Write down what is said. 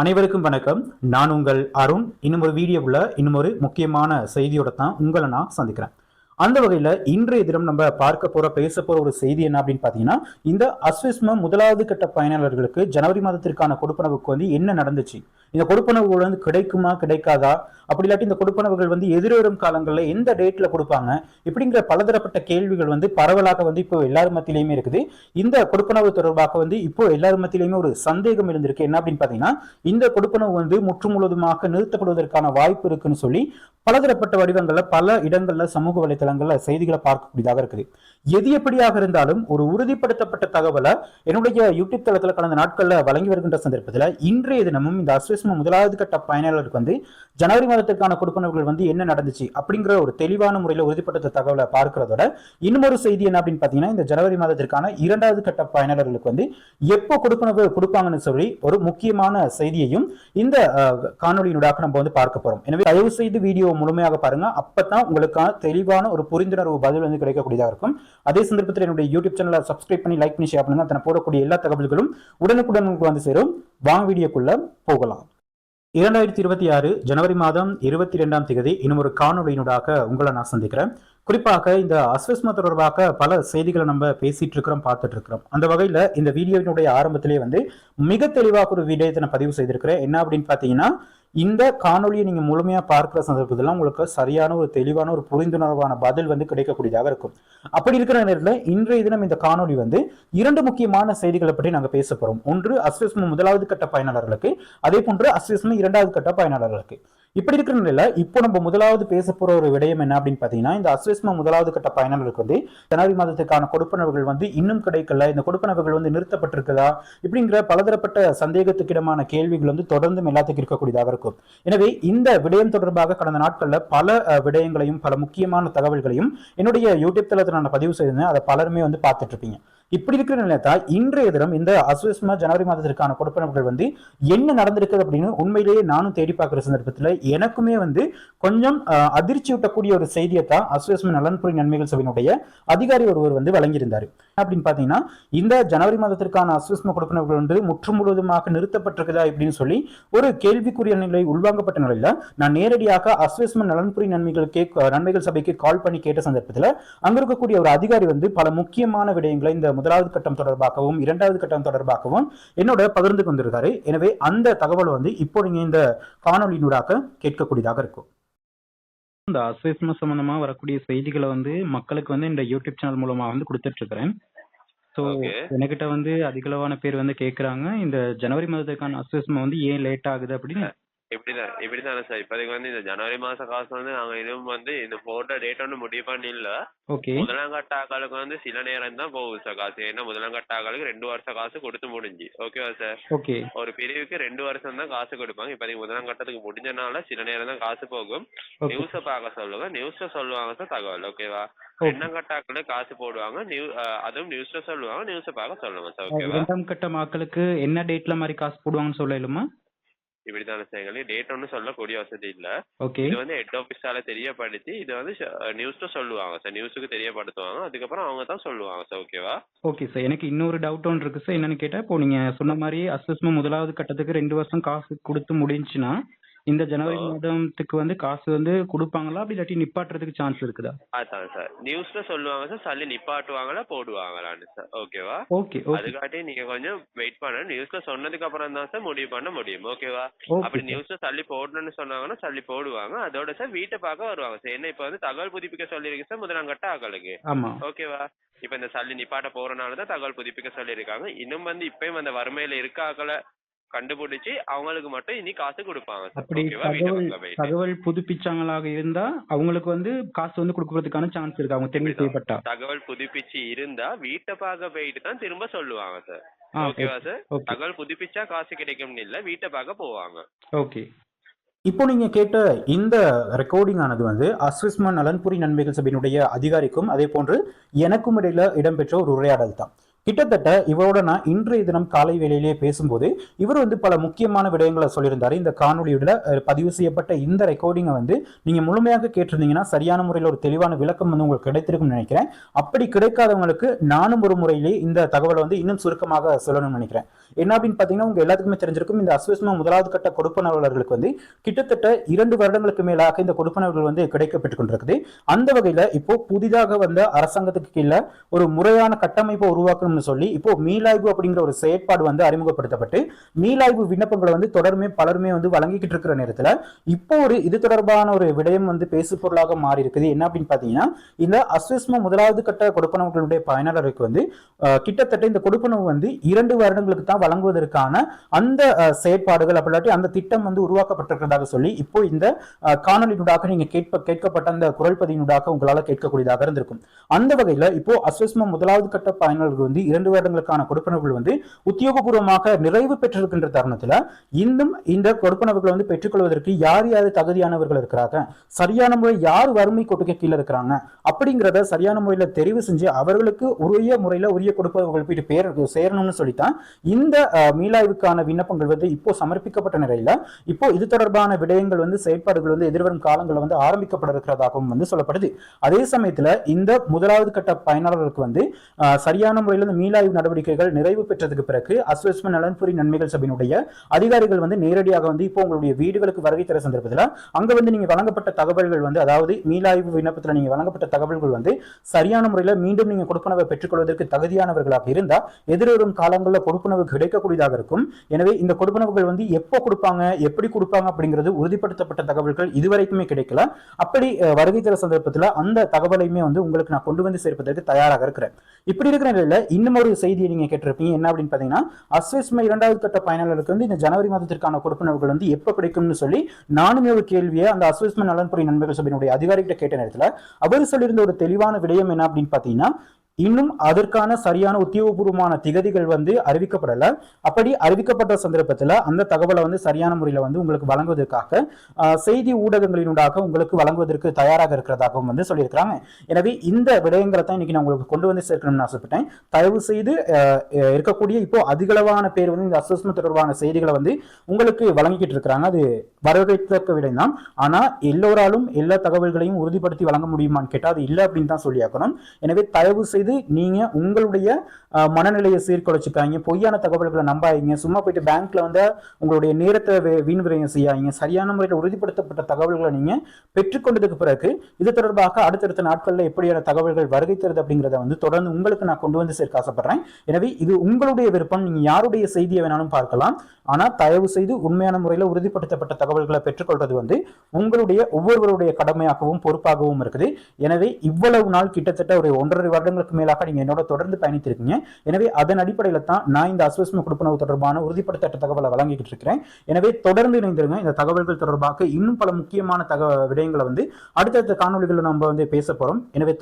அனைவருக்கும் வணக்கம். நான் உங்கள் அருண். இன்னும் ஒரு வீடியோவில் இன்னும் ஒரு முக்கியமான செய்தியோட தான் உங்களை நான் சந்திக்கிறேன். அந்த வகையில் இன்றைய தினம் நம்ம பார்க்க போகிற பேச போகிற ஒரு செய்தி என்ன அப்படின்னு பார்த்தீங்கன்னா இந்த அஸ்விஸ்ம முதலாவது கட்ட பயனாளர்களுக்கு ஜனவரி மாதத்திற்கான கொடுப்பனவுக்கு வந்து என்ன நடந்துச்சு? இந்த கொடுப்பனவுகள் வந்து கிடைக்குமா கிடைக்காதா? அப்படி இல்லாட்டி இந்த கொடுப்பனவுகள் வந்து எதிர்வரும் காலங்களில் எந்த டேட்ல கொடுப்பாங்க? இப்படிங்கிற பலதரப்பட்ட கேள்விகள் வந்து பரவலாக வந்து இப்போ எல்லார் மத்தியிலையுமே இருக்குது. இந்த கொடுப்பனவு தொடர்பாக வந்து இப்போ எல்லார் மத்தியிலையுமே ஒரு சந்தேகம் இருந்திருக்கு என்ன அப்படின்னு பார்த்தீங்கன்னா இந்த கொடுப்பனவு வந்து முற்று முழுவதுமாக நிறுத்தப்படுவதற்கான வாய்ப்பு இருக்குன்னு சொல்லி பலதரப்பட்ட வடிவங்களில் பல இடங்களில் சமூக வலைதளங்களில் செய்திகளை பார்க்கக்கூடியதாக இருக்குது. எது எப்படியாக இருந்தாலும் ஒரு உறுதிப்படுத்தப்பட்ட தகவலை என்னுடைய யூடியூப் தளத்தில் கடந்த நாட்களில் வழங்கி வருகின்ற சந்தர்ப்பத்தில் இன்றைய தினமும் இந்த அஸ்விஸ்ம முதலாவது கட்ட பயனாளருக்கு வந்து ஜனவரி மாதத்திற்கான கொடுப்பனவுகள் வந்து என்ன நடந்துச்சு அப்படிங்கிற ஒரு தெளிவான முறையில் உறுதிப்படுத்த தகவலை பார்க்கிறதோட இன்னொரு செய்தி என்ன அப்படின்னு பார்த்தீங்கன்னா இந்த ஜனவரி மாதத்திற்கான இரண்டாவது கட்ட பயனாளர்களுக்கு வந்து எப்போ கொடுப்பனவு கொடுப்பாங்கன்னு சொல்லி ஒரு முக்கியமான செய்தியையும் இந்த காணொலியினுடாக நம்ம வந்து பார்க்க போறோம். எனவே தயவு செய்து வீடியோ முழுமையாக பாருங்க. அப்பதான் உங்களுக்கான தெளிவான ஒரு புரிந்துணர்வு பதில் வந்து கிடைக்கக்கூடியதாக இருக்கும். அதே சந்தர்ப்பத்தில் என்னுடைய யூடியூப் சேனலை சப்ஸ்கிரைப் பண்ணி லைக் பண்ணி ஷேர் பண்ணுங்க. அதனை போடக்கூடிய எல்லா தகவல்களும் உடனுக்குடன் உங்களுக்கு வந்து சேரும். வாங் வீடியோக்குள்ள போகலாம். இரண்டாயிரத்தி இருபத்தி ஆறு ஜனவரி மாதம் இருபத்தி ரெண்டாம் தேதி இன்னும் ஒரு காணொலியினூடாக உங்களை நான் சந்திக்கிறேன். குறிப்பாக இந்த அஸ்வஸ்மா தொடர்பாக பல செய்திகளை நம்ம பேசிட்டு இருக்கிறோம் பார்த்துட்டு இருக்கிறோம். அந்த வகையில இந்த வீடியோவினுடைய ஆரம்பத்திலேயே வந்து மிக தெளிவாக ஒரு வீடியோ நான் பதிவு செய்திருக்கிறேன். என்ன அப்படின்னு பார்த்தீங்கன்னா இந்த காணொலியை நீங்கள் முழுமையாக பார்க்கிற சந்தர்ப்பத்தில் உங்களுக்கு சரியான ஒரு தெளிவான ஒரு புரிந்துணர்வான பதில் வந்து கிடைக்கக்கூடியதாக இருக்கும். அப்படி இருக்கிற நேரத்தில் இன்றைய தினம் இந்த காணொளி வந்து இரண்டு முக்கியமான செய்திகளை பற்றி நாங்கள் பேச போகிறோம் ஒன்று அஸ்விஸ்ம முதலாவது கட்ட பயனாளர்களுக்கு அதே போன்று அஸ்விஸ்ம இரண்டாவது கட்ட பயனாளர்களுக்கு. இப்படி இருக்கிற நிலையில இப்போ நம்ம முதலாவது பேச போற ஒரு விடயம் என்ன அப்படின்னு பாத்தீங்கன்னா இந்த அஸ்விஸ்ம முதலாவது கட்ட பயனாளர்களுக்கு வந்து ஜனவரி மாதத்துக்கான கொடுப்பனவுகள் வந்து இன்னும் கிடைக்கல. இந்த கொடுப்பனவுகள் வந்து நிறுத்தப்பட்டிருக்குதா? இப்படிங்கிற பலதரப்பட்ட சந்தேகத்துக்கிடமான கேள்விகள் வந்து தொடர்ந்து எல்லாத்துக்கும் இருக்கக்கூடியதாக இருக்கும். எனவே இந்த விடயம் தொடர்பாக கடந்த நாட்கள்ல பல விடயங்களையும் பல முக்கியமான தகவல்களையும் என்னுடைய யூடியூப் தளத்தில் நான் பதிவு செய்திருந்தேன். அதை பலருமே வந்து பார்த்துட்டு இருப்பீங்க. இப்படி இருக்கிற நிலையத்தால் இன்றைய தினம் இந்த அஸ்விஸ்ம ஜனவரி மாதத்திற்கான கொடுப்பனவுகள் வந்து என்ன நடந்திருக்குது அப்படின்னு உண்மையிலேயே நானும் தேடி பார்க்குற சந்தர்ப்பத்தில் எனக்குமே வந்து கொஞ்சம் அதிர்ச்சி ஊட்டக்கூடிய ஒரு செய்தியை தான் அஸ்விஸ்ம நலன்புரி நன்மைகள் சபையினுடைய அதிகாரி ஒருவர் வந்து வழங்கியிருந்தார். அப்படின்னு பார்த்தீங்கன்னா இந்த ஜனவரி மாதத்திற்கான அஸ்விஸ்ம கொடுப்பனவுகள் வந்து முற்று முழுவதுமாக நிறுத்தப்பட்டிருக்குதா அப்படின்னு சொல்லி ஒரு கேள்விக்குரிய நிலை உள்வாங்கப்பட்ட நிலையில நான் நேரடியாக அஸ்விஸ்ம நலன்புரி நன்மைகளுக்கே நன்மைகள் சபைக்கு கால் பண்ணி கேட்ட சந்தர்ப்பத்தில் அங்க இருக்கக்கூடிய ஒரு அதிகாரி வந்து பல முக்கியமான விடயங்களை இந்த முதலாவது கட்டம் தொடர்பாகவும் இரண்டாவது கட்டம் தொடர்பாகவும் என்னோட பகிர்ந்து கொண்டிருக்காரு. எனவே அந்த தகவல் வந்து இப்போ நீங்க இந்த காணொலியினூடாக கேட்கக்கூடியதாக இருக்கும். இந்த அஸ்விஸ்ம சம்பந்தமா வரக்கூடிய செய்திகளை வந்து மக்களுக்கு வந்து இந்த யூடியூப் சேனல் மூலமா வந்து கொடுத்துட்டு இருக்கிறேன் ஸோ. என்கிட்ட வந்து அதிகளவான பேர் வந்து கேக்குறாங்க இந்த ஜனவரி மாதத்துக்கான அஸ்விஸ்மம் வந்து ஏன் லேட் ஆகுது அப்படின்னு இப்படிதான் இப்படிதானே சார் இப்போதைக்கு வந்து இந்த ஜனவரி மாச காசு வந்து நாங்க இன்னும் வந்து இந்த போட்ட டேட் ஒன்றும் முடிவு பண்ணி இல்ல ஓகே. முதலாம் கட்ட ஆக்களுக்கு வந்து சில நேரம் தான் போகுது சார் காசு. ஏன்னா முதலாம் கட்ட ஆக்களுக்கு ரெண்டு வருஷம் காசு கொடுத்து முடிஞ்சு. ஓகேவா சார் ஓகே. ஒரு பிரிவுக்கு ரெண்டு வருஷம் தான் காசு கொடுப்பாங்க. இப்போதைக்கு முதலாம் கட்டத்துக்கு முடிஞ்சனால சில நேரம் தான் காசு போகும். நியூஸை பார்க்க சொல்லுங்க. நியூஸ்ல சொல்லுவாங்க சார் தகவல். ஓகேவா. ரெண்டாம் கட்ட ஆக்களே காசு போடுவாங்க. நியூ அதுவும் நியூஸ்ல சொல்லுவாங்க. நியூஸை பார்க்க சொல்லுங்க சார் ஓகேவா இரண்டாம் கட்ட மக்களுக்கு என்ன டேட்ல மாதிரி காசு போடுவாங்கன்னு சொல்லலுமா இப்படித்தானே சார் எங்களுக்கு டேட் ஒன்றும் சொல்லக்கூடிய வசதி இல்ல. இது வந்து ஹெட் ஆஃபீஸால தெரியப்படுத்தி இது வந்து நியூஸ்ல சொல்லுவாங்க சார் நியூஸுக்கு தெரியப்படுத்துவாங்க. அதுக்கப்புறம் அவங்க தான் சொல்லுவாங்க சார் ஓகேவா ஓகே சார் எனக்கு இன்னொரு டவுட் ஒன்று இருக்கு சார் என்னன்னு கேட்டா இப்போ நீங்க சொன்ன மாதிரி அஸ்விஸ்மம் முதலாவது கட்டத்துக்கு ரெண்டு வருஷம் காசு கொடுத்து முடிஞ்சுன்னா இந்த ஜனவரி. மாதத்துக்கு வந்து காசு வந்து கொடுப்பாங்களா? அப்படி இல்லாட்டி நிப்பாட்டுறதுக்கு சான்ஸ் இருக்குதா? அதான் சார். நியூஸ்ல சொல்லுவாங்க சார் சல்லி நிப்பாட்டுவாங்களா போடுவாங்களான்னு சார். ஓகேவா ஓகே அதுக்காட்டி நீங்க கொஞ்சம் வெயிட் பண்ணணும் நியூஸ்ல சொன்னதுக்கு அப்புறம் தான் சார் முடிவு பண்ண முடியும். ஓகேவா ஓகே அப்படி நியூஸ்ல சல்லி போடணும்னு சொன்னாங்கன்னா சல்லி போடுவாங்க. அதோட சார் வீட்டை பார்க்க வருவாங்க சார். என்ன இப்ப வந்து தகவல் புதுப்பிக்க சொல்லியிருக்கு சார் முதலாம் கட்ட ஆக்களுக்கு ஆமா. ஓகேவா இப்ப இந்த சல்லி நிப்பாட்ட போறனால தான் தகவல் புதுப்பிக்க சொல்லியிருக்காங்க. இன்னும் வந்து இப்பயும் அந்த வறுமையில இருக்க ஆக்களை கண்டுபிடிச்சு அவங்களுக்கு மட்டும் இனி காசு கொடுப்பாங்க அப்படி தகவல் தகவல் புதுப்பிச்சாங்களாக இருந்தா அவங்களுக்கு வந்து காசு வந்து கொடுக்கறதுக்கான சான்ஸ் இருக்கு. அவங்க தெரிவு செய்யப்பட்டா தகவல் புதுப்பிச்சு இருந்தா வீட்டை பார்க்க போயிட்டு தான் திரும்ப சொல்லுவாங்க சார். ஓகேவா சார்? தகவல் புதுப்பிச்சா காசு கிடைக்கும்னு இல்ல வீட்டை பார்க்க போவாங்க. ஓகே இப்போ நீங்க கேட்ட இந்த ரெக்கார்டிங் ஆனது வந்து அஸ்விஸ்ம நலன்புரி நன்மைகள் சபையினுடைய அதிகாரிக்கும் அதே போன்று எனக்கும் இடையில இடம்பெற்ற ஒரு உரையாடல் தான். கிட்டத்தட்ட இவரோட நான் இன்றைய தினம் காலை வேளையிலேயே பேசும்போது இவர் வந்து பல முக்கியமான விடயங்களை சொல்லியிருந்தாரு. இந்த காணொலியோட பதிவு செய்யப்பட்ட இந்த ரெக்கார்டிங்கை வந்து நீங்கள் முழுமையாக கேட்டிருந்தீங்கன்னா சரியான முறையில் ஒரு தெளிவான விளக்கம் வந்து உங்களுக்கு கிடைத்திருக்கும்னு நினைக்கிறேன். அப்படி கிடைக்காதவங்களுக்கு நானும் ஒரு முறையிலே இந்த தகவலை வந்து இன்னும் சுருக்கமாக சொல்லணும்னு நினைக்கிறேன். என்ன அப்படின்னு பார்த்தீங்கன்னா உங்க எல்லாத்துக்குமே தெரிஞ்சிருக்கும் இந்த அஸ்வஸ்மா முதலாவது கட்ட கொடுப்பனவர்களுக்கு வந்து கிட்டத்தட்ட இரண்டு வருடங்களுக்கு மேலாக இந்த கொடுப்பனவர்கள் வந்து கிடைக்கப்பட்டுக் கொண்டிருக்குது அந்த வகையில் இப்போ புதிதாக வந்த அரசாங்கத்துக்கு கீழே ஒரு முறையான கட்டமைப்பை உருவாக்கணும்னு சொல்லி இப்போ மீளாய்வு அப்படிங்கிற ஒரு செயற்பாடு வந்து அறிமுகப்படுத்தப்பட்டு மீளாய்வு விண்ணப்பங்களை வந்து தொடருமே பலருமே வந்து வழங்கிக்கிட்டு இருக்கிற நேரத்தில் இப்போ ஒரு இது தொடர்பான ஒரு விடயம் வந்து பேசு பொருளாக மாறி இருக்குது என்ன அப்படின்னு பார்த்தீங்கன்னா இந்த அஸ்விஸ்ம முதலாவது கட்ட கொடுப்பனவுகளுடைய பயனாளருக்கு வந்து கிட்டத்தட்ட இந்த கொடுப்பனவு வந்து இரண்டு வருடங்களுக்கு தான் வழங்குவதற்கான அந்த செயற்பாடுகள் அப்படி அந்த திட்டம் வந்து உருவாக்கப்பட்டிருக்கிறதாக சொல்லி இப்போ இந்த காணொலியினுடாக நீங்க கேட்ப கேட்கப்பட்ட அந்த குரல் பதிவினூடாக உங்களால் கேட்கக்கூடியதாக இருந்திருக்கும். அந்த வகையில் இப்போ அஸ்வஸ்மா முதலாவது கட்ட பயனாளர்கள் வந்து வந்து இரண்டு வருடங்களுக்கான கொடுப்பனவுகள் வந்து உத்தியோகபூர்வமாக நிறைவு பெற்றிருக்கின்ற தருணத்துல இன்னும் இந்த கொடுப்பனவுகளை வந்து பெற்றுக்கொள்வதற்கு யார் யார் தகுதியானவர்கள் இருக்கிறாங்க? சரியான முறை யார் வறுமை கொட்டுக்க கீழே இருக்கிறாங்க? அப்படிங்கிறத சரியான முறையில தெரிவு செஞ்சு அவர்களுக்கு உரிய முறையில உரிய கொடுப்பனவுகள் போயிட்டு பேர் சேரணும்னு சொல்லித்தான் இந்த மீளாய்வுக்கான விண்ணப்பங்கள் வந்து இப்போ சமர்ப்பிக்கப்பட்ட நிலையில இப்போ இது தொடர்பான விடயங்கள் வந்து செயற்பாடுகள் வந்து எதிர்வரும் காலங்களில் வந்து ஆரம்பிக்கப்பட இருக்கிறதாகவும் வந்து சொல்லப்படுது. அதே சமயத்துல இந்த முதலாவது கட்ட பயனாளர்களுக்கு வந்து சரியான முறையில் இந்த மீளாய்வு நடவடிக்கைகள் நிறைவு பெற்றதுக்கு பிறகு அஸ்வஸ்ம நலன்புரி நன்மைகள் சபையினுடைய அதிகாரிகள் வந்து நேரடியாக வந்து இப்போ உங்களுடைய வீடுகளுக்கு வருகை தர சந்தர்ப்பத்தில் அங்க வந்து நீங்க வழங்கப்பட்ட தகவல்கள் வந்து அதாவது மீளாய்வு விண்ணப்பத்தில் நீங்க வழங்கப்பட்ட தகவல்கள் வந்து சரியான முறையில் மீண்டும் நீங்க கொடுப்பனவை பெற்றுக்கொள்வதற்கு தகுதியானவர்களாக இருந்தால் எதிர்வரும் காலங்களில் கொடுப்பனவு கிடைக்கக்கூடியதாக இருக்கும். எனவே இந்த கொடுப்பனவுகள் வந்து எப்போ கொடுப்பாங்க எப்படி கொடுப்பாங்க அப்படிங்கிறது உறுதிப்படுத்தப்பட்ட தகவல்கள் இதுவரைக்குமே கிடைக்கல. அப்படி வருகை தர சந்தர்ப்பத்தில் அந்த தகவலையுமே வந்து உங்களுக்கு நான் கொண்டு வந்து சேர்ப்பதற்கு தயாராக இருக்கிறேன். இப்படி இருக்கிற நிலையில் இன்னும் ஒரு செய்தியை நீங்க கேட்டிருப்பீங்க. என்ன அப்படின்னு பாத்தீங்கன்னா அஸ்வஸ்ம இரண்டாவது கட்ட பயனாளர்களுக்கு வந்து இந்த ஜனவரி மாதத்திற்கான கொடுப்பனவுகள் வந்து எப்ப கிடைக்கும்னு சொல்லி நானுமே ஒரு கேள்வியை அந்த அஸ்வஸ்ம நலன்புரி நண்பர்கள் சபையினுடைய அதிகாரிகிட்ட கேட்ட நேரத்தில் அவர் சொல்லியிருந்த ஒரு தெளிவான விடயம் என்ன அப்படின்னு பாத்தீங்கன்னா இன்னும் அதற்கான சரியான உத்தியோகபூர்வமான திகதிகள் வந்து அறிவிக்கப்படலை. அப்படி அறிவிக்கப்பட்ட சந்தர்ப்பத்தில் அந்த தகவலை வந்து சரியான முறையில் வந்து உங்களுக்கு வழங்குவதற்காக செய்தி ஊடகங்களினூடாக உங்களுக்கு வழங்குவதற்கு தயாராக இருக்கிறதாகவும் வந்து சொல்லியிருக்கிறாங்க. எனவே இந்த விடயங்களை தான் இன்னைக்கு நான் உங்களுக்கு கொண்டு வந்து சேர்க்கணும்னு ஆசைப்பட்டேன். தயவு செய்து இருக்கக்கூடிய இப்போ அதிகளவான பேர் வந்து இந்த அசஸ்மெண்ட் தொடர்பான செய்திகளை வந்து உங்களுக்கு வழங்கிக்கிட்டு இருக்கிறாங்க. அது வரவேற்கத்தக்க விடயம் தான். எல்லோராலும் எல்லா தகவல்களையும் உறுதிப்படுத்தி வழங்க முடியுமான்னு கேட்டால் அது இல்லை அப்படின்னு தான் சொல்லியாக்கணும் எனவே தயவு செய்து நீங்க உங்களுடைய மனநிலையை சீர்குலைச்சிக்காங்க பொய்யான தகவல்களை நம்பாதீங்க. சும்மா போயிட்டு பேங்க்ல வந்து உங்களுடைய நேரத்தை வே- வீண் விரயம் செய்யாதீங்க. சரியான முறையில் உறுதிப்படுத்தப்பட்ட தகவல்களை நீங்க பெற்றுக்கொண்டதுக்கு பிறகு இது தொடர்பாக அடுத்தடுத்த நாட்களில் எப்படியான தகவல்கள் வருகை தருது அப்படிங்கிறத வந்து தொடர்ந்து உங்களுக்கு நான் கொண்டு வந்து சேர்க்க ஆசைப்படுறேன். எனவே இது உங்களுடைய விருப்பம். நீங்க யாருடைய செய்தியை வேணாலும் பார்க்கலாம். ஆனால் தயவு செய்து உண்மையான முறையில் உறுதிப்படுத்தப்பட்ட தகவல்களை பெற்றுக்கொள்வது வந்து உங்களுடைய ஒவ்வொருவருடைய கடமையாகவும் பொறுப்பாகவும் இருக்குது. எனவே இவ்வளவு நாள் கிட்டத்தட்ட ஒரு ஒன்றரை வருடங்களுக்கு மேலாக நீங்க என்னோட தொடர்ந்து பயணித்திருக்கீங்க. எனவே அதன் அடிப்படையில் தான் நான் இந்த அஸ்வஸ்ம கொடுப்பனவு தொடர்பான உறுதிப்படுத்தப்பட்ட தகவலை வழங்கிக்கிட்டு இருக்கிறேன். எனவே தொடர்ந்து இணைந்திருங்க. இந்த தகவல்கள் தொடர்பாக இன்னும் பல முக்கியமான தக விடயங்களை வந்து அடுத்தடுத்த காணொலிகளில் நம்ம வந்து பேச போகிறோம் எனவே